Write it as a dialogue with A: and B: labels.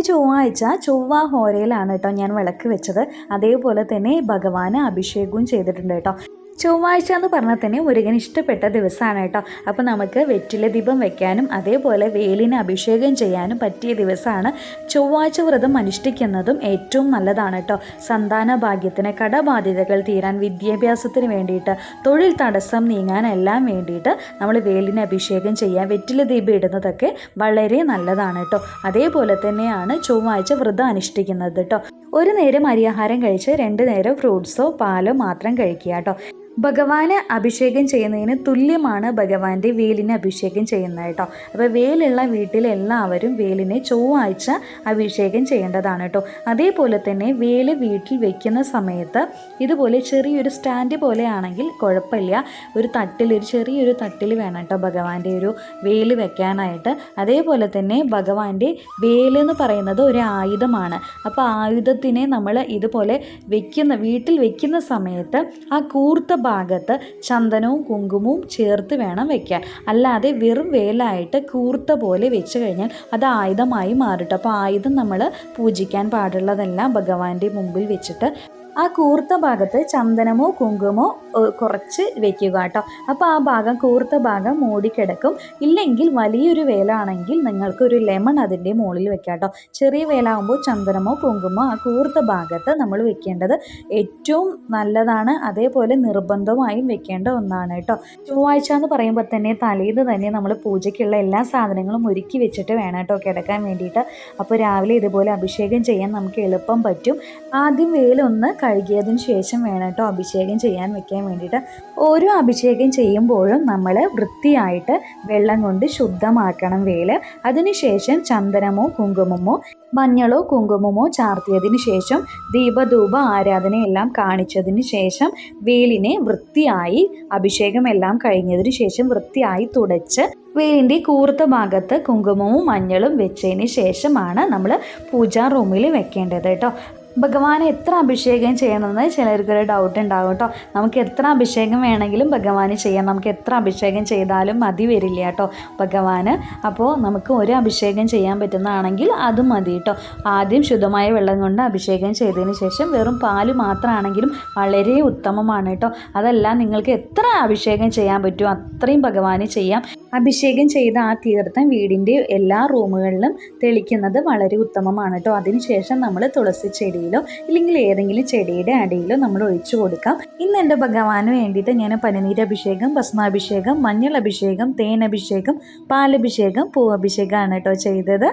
A: ചൊവ്വാഴ്ച ചൊവ്വ ഹോരയിലാണ് കേട്ടോ ഞാൻ വിളക്ക് വെച്ചത്. അതേപോലെ തന്നെ ഭഗവാന് അഭിഷേകവും ചെയ്തിട്ടുണ്ട് കേട്ടോ. ചൊവ്വാഴ്ച എന്ന് പറഞ്ഞാൽ തന്നെ മുരുകൻ ഇഷ്ടപ്പെട്ട ദിവസമാണ് കേട്ടോ. അപ്പോൾ നമുക്ക് വെറ്റില ദീപം വെക്കാനും അതേപോലെ വേലിന് അഭിഷേകം ചെയ്യാനും പറ്റിയ ദിവസമാണ് ചൊവ്വാഴ്ച വ്രതം അനുഷ്ഠിക്കുന്നതും ഏറ്റവും നല്ലതാണ് കേട്ടോ. സന്താന ഭാഗ്യത്തിന് കടബാധ്യതകൾ തീരാൻ വിദ്യാഭ്യാസത്തിന് വേണ്ടിയിട്ട് തൊഴിൽ തടസ്സം നീങ്ങാനെല്ലാം വേണ്ടിയിട്ട് നമ്മൾ വേലിന് അഭിഷേകം ചെയ്യാൻ വെറ്റില ദീപം ഇടുന്നതൊക്കെ വളരെ നല്ലതാണ് കേട്ടോ. അതേപോലെ തന്നെയാണ് ചൊവ്വാഴ്ച വ്രതം അനുഷ്ഠിക്കുന്നത് കേട്ടോ. ഒരു നേരം അരിയാഹാരം കഴിച്ച് രണ്ട് നേരം ഫ്രൂട്ട്സോ പാലോ മാത്രം കഴിക്കുക കേട്ടോ. ഭഗവാന് അഭിഷേകം ചെയ്യുന്നതിന് തുല്യമാണ് ഭഗവാന്റെ വേലിനെ അഭിഷേകം ചെയ്യുന്നത് കേട്ടോ. അപ്പോൾ വേലുള്ള വീട്ടിലെല്ലാവരും വേലിനെ ചൊവ്വാഴ്ച അഭിഷേകം ചെയ്യേണ്ടതാണ് കേട്ടോ. അതേപോലെ തന്നെ വേൽ വീട്ടിൽ വെക്കുന്ന സമയത്ത് ഇതുപോലെ ചെറിയൊരു സ്റ്റാൻഡ് പോലെയാണെങ്കിൽ കുഴപ്പമില്ല. ഒരു തട്ടിൽ ഒരു ചെറിയൊരു തട്ടിൽ വേണം കേട്ടോ ഭഗവാന്റെ ഒരു വേൽ വെക്കാനായിട്ട്. അതേപോലെ തന്നെ ഭഗവാന്റെ വേൽ എന്ന് പറയുന്നത് ഒരു ആയുധമാണ്. അപ്പോൾ ആയുധത്തിനെ നമ്മൾ ഇതുപോലെ വെക്കുന്ന വീട്ടിൽ വെക്കുന്ന സമയത്ത് ആ കൂർത്ത ഭാഗത്ത് ചന്ദനവും കുങ്കുമവും ചേർത്ത് വേണം വെക്കാൻ. അല്ലാതെ വെറും വേലായിട്ട് കൂർത്ത പോലെ വെച്ച് കഴിഞ്ഞാൽ അത് ആയുധമായി മാറിട്ട്. അപ്പോൾ ആയുധം നമ്മൾ പൂജിക്കാൻ പാടുള്ളതെല്ലാം ഭഗവാന്റെ മുമ്പിൽ വെച്ചിട്ട് ആ കൂർത്ത ഭാഗത്ത് ചന്ദനമോ കുങ്കുമോ കുറച്ച് വെക്കുക കേട്ടോ. അപ്പോൾ ആ ഭാഗം കൂർത്ത ഭാഗം മൂടിക്കിടക്കും. ഇല്ലെങ്കിൽ വലിയൊരു വേലാണെങ്കിൽ നിങ്ങൾക്ക് ഒരു ലെമൺ അതിന്റെ മുകളിൽ വെക്കാം കേട്ടോ. ചെറിയ വേലാകുമ്പോൾ ചന്ദനമോ കുങ്കുമോ ആ കൂർത്ത ഭാഗത്ത് നമ്മൾ വെക്കേണ്ടത് ഏറ്റവും നല്ലതാണ്. അതേപോലെ നിർബന്ധമായും വെക്കേണ്ട ഒന്നാണ് കേട്ടോ. ചൊവ്വാഴ്ച എന്ന് പറയുമ്പോൾ തന്നെ തലേന്ന് തന്നെ നമ്മൾ പൂജയ്ക്കുള്ള എല്ലാ സാധനങ്ങളും ഒരുക്കി വെച്ചിട്ട് വേണം കേട്ടോ കിടക്കാൻ വേണ്ടിയിട്ട്. അപ്പോൾ രാവിലെ ഇതുപോലെ അഭിഷേകം ചെയ്യാൻ നമുക്ക് എളുപ്പം പറ്റും. ആദ്യം വേലൊന്ന് കഴുകിയതിന് ശേഷം വേണം കേട്ടോ അഭിഷേകം ചെയ്യാൻ വെക്കാൻ വേണ്ടിയിട്ട്. ഓരോ അഭിഷേകം ചെയ്യുമ്പോഴും നമ്മൾ വൃത്തിയായിട്ട് വെള്ളം കൊണ്ട് ശുദ്ധമാക്കണം വേൽ. അതിനുശേഷം ചന്ദനമോ കുങ്കുമമോ മഞ്ഞളോ കുങ്കുമമോ ചാർത്തിയതിന് ശേഷം ദീപധൂപ ആരാധനയെല്ലാം കാണിച്ചതിന് ശേഷം വേലിനെ വൃത്തിയായി അഭിഷേകം എല്ലാം കഴിഞ്ഞതിന് ശേഷം വൃത്തിയായി തുടച്ച് വേലിന്റെ കൂർത്ത ഭാഗത്ത് കുങ്കുമവും മഞ്ഞളും വെച്ചതിന് ശേഷമാണ് നമ്മൾ പൂജാ റൂമിൽ വെക്കേണ്ടത് കേട്ടോ. ഭഗവാനെ എത്ര അഭിഷേകം ചെയ്യണമെന്ന് ചിലർക്കൊരു ഡൗട്ട് ഉണ്ടാകും കേട്ടോ. നമുക്ക് എത്ര അഭിഷേകം വേണമെങ്കിലും ഭഗവാന് ചെയ്യാം. നമുക്ക് എത്ര അഭിഷേകം ചെയ്താലും മതി വരില്ല കേട്ടോ. ഭഗവാന് അപ്പോൾ നമുക്ക് ഒരു അഭിഷേകം ചെയ്യാൻ പറ്റുന്നതാണെങ്കിൽ അത് മതി കേട്ടോ. ആദ്യം ശുദ്ധമായ വെള്ളം കൊണ്ട് അഭിഷേകം ചെയ്തതിന് ശേഷം വെറും പാൽ മാത്രമാണെങ്കിലും വളരെ ഉത്തമമാണ് കേട്ടോ. അതല്ല നിങ്ങൾക്ക് എത്ര അഭിഷേകം ചെയ്യാൻ പറ്റുമോ അത്രയും ഭഗവാന് ചെയ്യാം. അഭിഷേകം ചെയ്ത ആ തീർത്ഥം വീടിന്റെ എല്ലാ റൂമുകളിലും തെളിക്കുന്നത് വളരെ ഉത്തമമാണ് കേട്ടോ. അതിനുശേഷം നമ്മൾ തുളസി ചെടിയിലോ ഇല്ലെങ്കിൽ ഏതെങ്കിലും ചെടിയുടെ അടിയിലോ നമ്മൾ ഒഴിച്ചു കൊടുക്കാം. ഇന്ന് എന്റെ ഭഗവാന് വേണ്ടിയിട്ട് ഞാൻ പനിനീരഭിഷേകം ഭസ്മാഭിഷേകം മഞ്ഞൾ അഭിഷേകം തേനഭിഷേകം പാലഭിഷേകം പൂവഭിഷേകമാണ് കേട്ടോ ചെയ്തത്.